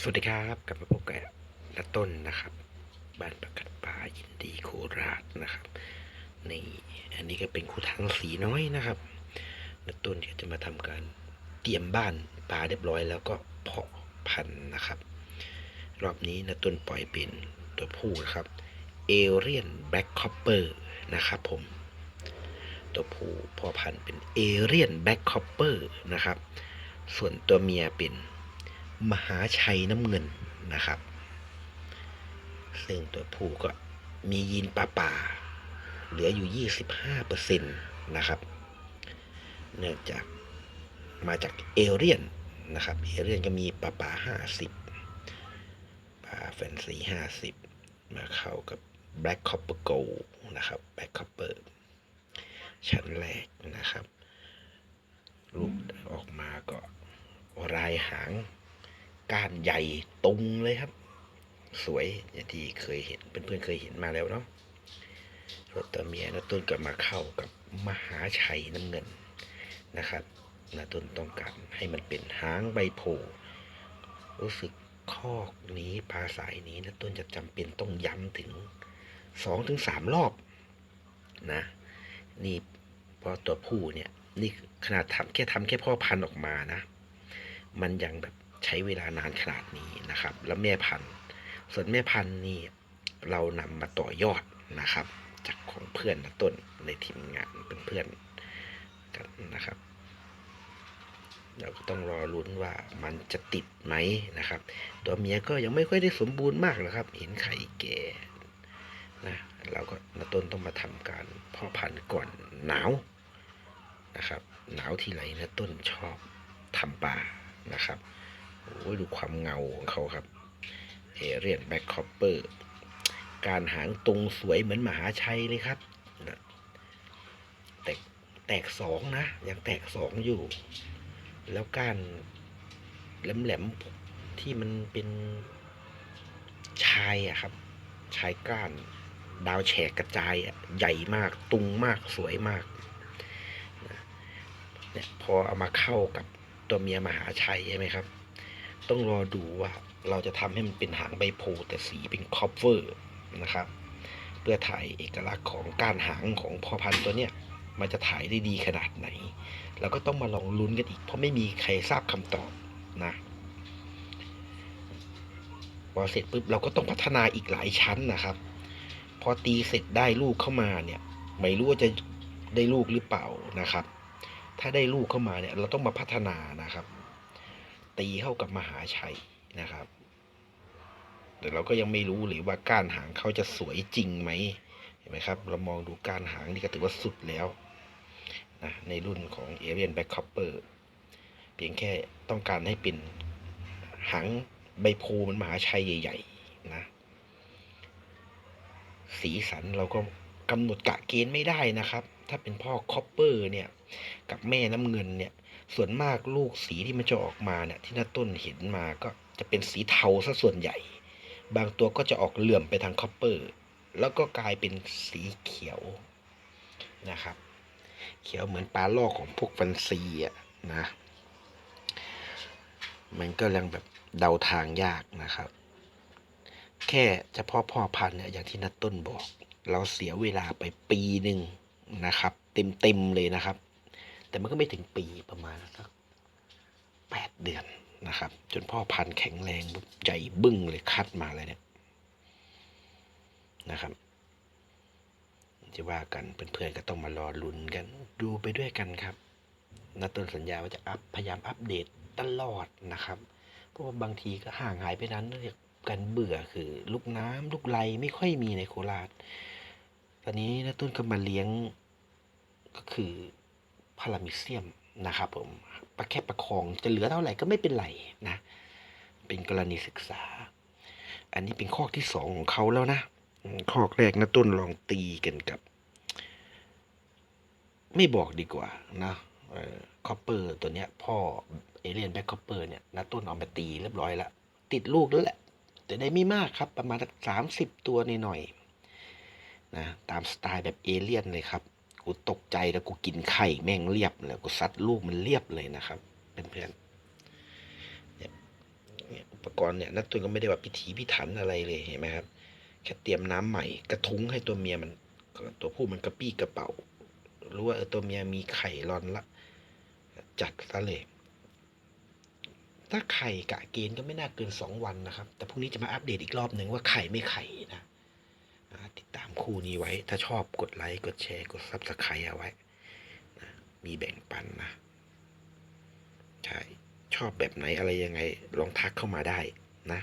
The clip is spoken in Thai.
สวัสดีครับกลับมาพบกับละต้นนะครับ บ้านประกัดป่ายินดีโคราชนะครับนี่อันนี้ก็เป็นคู่ทางสีน้อยนะครับละต้นเดี๋ยวจะมาทำการเตรียมบ้านปลาเรียบร้อย แล้วก็เพาะพันธุ์นะครับ รอบนี้นะต้นปล่อยเป็นตัวผู้นะครับเอเรียนแบ็คคอปเปอร์นะครับผมตัวผู้พอพันธุ์เป็นเอเรียนแบ็คคอปเปอร์นะครับ ส่วนตัวเมียเป็น มหาชัยน้ำเงินนะครับ ซึ่งตัวผู้ก็มียีนป่าป่า เหลืออยู่ 25%นะครับ เนื่องจากมาจากเอเรียนนะครับ เอเรียนก็มีป่าป่า 50ป่าแฟนซี 50 มาเข้ากับ Black Copper Gold นะครับ Black Copper ชั้นแรกนะครับ รูปออกมาก็รายหาง ก้านใหญ่ตรงเลยครับ สวยอย่างที่เคยเห็นเพื่อนๆเคยเห็นมาแล้วเนาะรถตัวเมียนะต้นก็มาเข้ากับมหาชัยน้ำเงินนะครับนะต้นต้องการให้มันเป็นหางใบโพรู้สึกคอกนี้ปลาสายนี้นะต้นจะจำเป็นต้องย้ำถึงสองถึงสามรอบนะ นี่พอตัวผู้เนี่ย นี่ขนาดทำแค่ทำแค่พ่อพันธุ์ออกมานะ มันยังแบบ ใช้เวลานานขนาดนี้นะครับ แล้วแม่พันธุ์ ส่วนแม่พันธุ์นี่เรานำมาต่อยอดนะครับ จากของเพื่อนนะต้นในทีมงานเป็นเพื่อนกันนะครับเราก็ต้องรอลุ้นว่ามันจะติดไหมนะครับ ตัวเมียก็ยังไม่ค่อยได้สมบูรณ์มากนะครับ เห็นไข่แก่นะเราก็นะต้นต้องมาทำการเพ่อพันธุ์ก่อนหนาวนะครับ หนาวที่ไรนะต้นชอบทำป่านะครับ โอ้ยดูความเงาของเขาครับเอเรียนแบ็คคอปเปอร์ การหางตรงสวยเหมือนมหาชัยเลยครับนะแตกแตกสองนะ ยังแตกสองอยู่ แล้วก้านแหลมๆที่มันเป็นชายอะครับ ชายก้านดาวแฉกกระจายอะใหญ่มากตุงมากสวยมากเนี่ยพอเอามาเข้ากับตัวเมียมหาชัยใช่ไหมครับ ต้องรอดูว่าเราจะทำให้มันเป็นหางใบโพแต่สีเป็นคอปเวอร์นะครับ เพื่อถ่ายเอกลักษณ์ของการหางของพ่อพันธุ์ตัวเนี้ยมันจะถ่ายได้ดีขนาดไหน เราก็ต้องมาลองลุ้นกันอีก เพราะไม่มีใครทราบคำตอบนะพอเสร็จปุ๊บเราก็ต้องพัฒนาอีกหลายชั้นนะครับ พอตีเสร็จได้ลูกเข้ามาเนี่ย ไม่รู้ว่าจะได้ลูกหรือเปล่านะครับ ถ้าได้ลูกเข้ามาเนี่ย เราต้องมาพัฒนานะครับ ตีเข้ากับมหาชัยนะครับ แต่เราก็ยังไม่รู้เลยว่าก้านหางเขาจะสวยจริงไหมเห็นไหมครับ เรามองดูก้านหางนี่ก็ถือว่าสุดแล้วนะในรุ่นของเอเรียนแบ็คคอปเปอร์เพียงแค่ต้องการให้เป็นหางใบโพมันมหาชัยใหญ่ ๆ นะ สีสันเราก็กำหนดกะเกณฑ์ไม่ได้นะครับ ถ้าเป็นพ่อคอปเปอร์เนี่ย กับแม่น้ำเงินเนี่ย ส่วนมากลูกสีที่มันจะออกมาเนี่ยที่น้าต้นเห็นมาก็จะเป็นสีเทาซะส่วนใหญ่ บางตัวก็จะออกเหลื่อมไปทางคอปเปอร์ แล้วก็กลายเป็นสีเขียวนะครับ เขียวเหมือนปลาลอกของพวกฟันซีอะนะ มันก็ยังแบบเดาทางยากนะครับ แค่เฉพาะพ่อพันธุ์เนี่ยอย่างที่นัดต้นบอก เราเสียเวลาไปปีหนึ่งนะครับ เต็มเต็มๆเลยนะครับ แต่มันก็ไม่ถึงปีประมาณสักแปดเดือนนะครับ จนพ่อพันธุ์แข็งแรงบุบใหญ่บึ้งเลยคัดมาเลยเนี่ยนะครับจะว่ากันเพื่อนๆก็ต้องมารอลุ้นกัน ดูไปด้วยกันครับนัดต้นสัญญาว่าจะอัพพยายามอัปเดตตลอดนะครับ เพราะว่าบางทีก็ห่างหายไปนั้นเรียกกันเบื่อคือลูกน้ำลูกไหลไม่ค่อยมีในโคราช ตอนนี้นะต้นก็มาเลี้ยงก็คือ พารามิเซียมนะครับผมประแค่ประคองจะเหลือเท่าไหร่ก็ไม่เป็นไรนะ เป็นกรณีศึกษา อันนี้เป็นข้อที่สองของเขาแล้วนะข้อแรกนะต้นลองตีกันกับ ไม่บอกดีกว่านะคอปเปอร์ตัวเนี้ย พ่อเอเลียนแบ็คคอปเปอร์เนี่ยนะต้นเอามาตีเรียบร้อยแล้ว ติดลูกแล้วแหละ แต่ได้ไม่มากครับ ประมาณสามสิบตัวนิดหน่อยๆนะตามสไตล์แบบเอเลียนเลยครับ กูตกใจแล้วกูกินไข่แม่งเรียบเลยกูซัดลูกมันเรียบเลยนะครับเพื่อนๆเนี่ยเนี่ยอุปก่อนเนี่ยนัดตุนก็ไม่ได้ว่าพิถีพิถันอะไรเลยเห็นไหมครับแค่เตรียมน้ำใหม่กระทุ้งให้ตัวเมียมันตัวผู้มันกระปี้กระเป๋ารู้ว่าตัวเมียมีไข่รอนละ จัดซะเลยถ้าไข่กะเกณฑ์ก็ไม่น่าเกินสองวันนะครับ แต่พรุ่งนี้จะมาอัปเดตอีกรอบหนึ่งว่าไข่ไม่ไข่นะ คู่นี้ไว้ ถ้าชอบกดไลค์กดแชร์กดซับสไครต์เอาไว้นะมีแบ่งปันนะใช่ชอบแบบไหนอะไรยังไงลองทักเข้ามาได้นะ